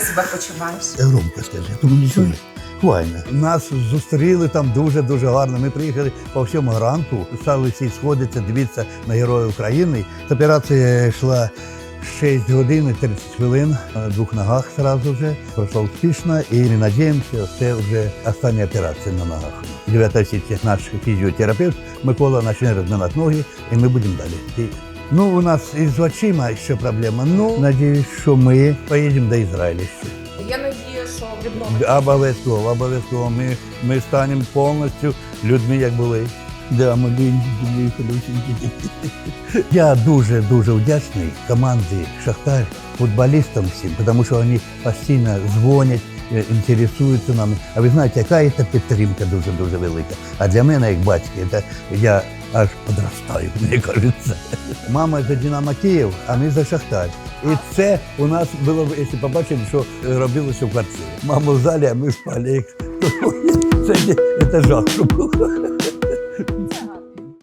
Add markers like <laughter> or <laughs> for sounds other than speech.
себе почуваєш? Громко скажи, тому не чули. Нас зустріли там дуже-дуже гарно. Ми приїхали по всьому ранку, стали всі сходитися, дивитися на Героя України. Операція йшла 6 годин і 30 хвилин на двох ногах одразу вже. Пройшла успішно і ми надіємося, що це вже остання операція на ногах. 9 січня наш фізіотерапевт Микола почне розминати ноги, і ми будемо далі. Ну, у нас із очима ще проблема. Ну, надіюсь, що ми поїдемо до Ізраїля ще. Я надію, що відновиться. Обов'язково, обов'язково. Ми, ми станемо повністю людьми, як були. Да, маленькі, хорошенькі. <laughs> Я дуже дуже вдячний команді Шахтар, футболістам всім, тому що вони постійно дзвонять, е, інтересуються нами. А ви знаєте, яка це підтримка дуже дуже велика. А для мене, як батька, я аж подростаю, мені кажеться. Мама за Динамо Київ, а ми за Шахтар. І це у нас було, якщо побачили, що робилося в квартирі. Мама в залі, а ми спали. Це, це жах. що <laughs> було.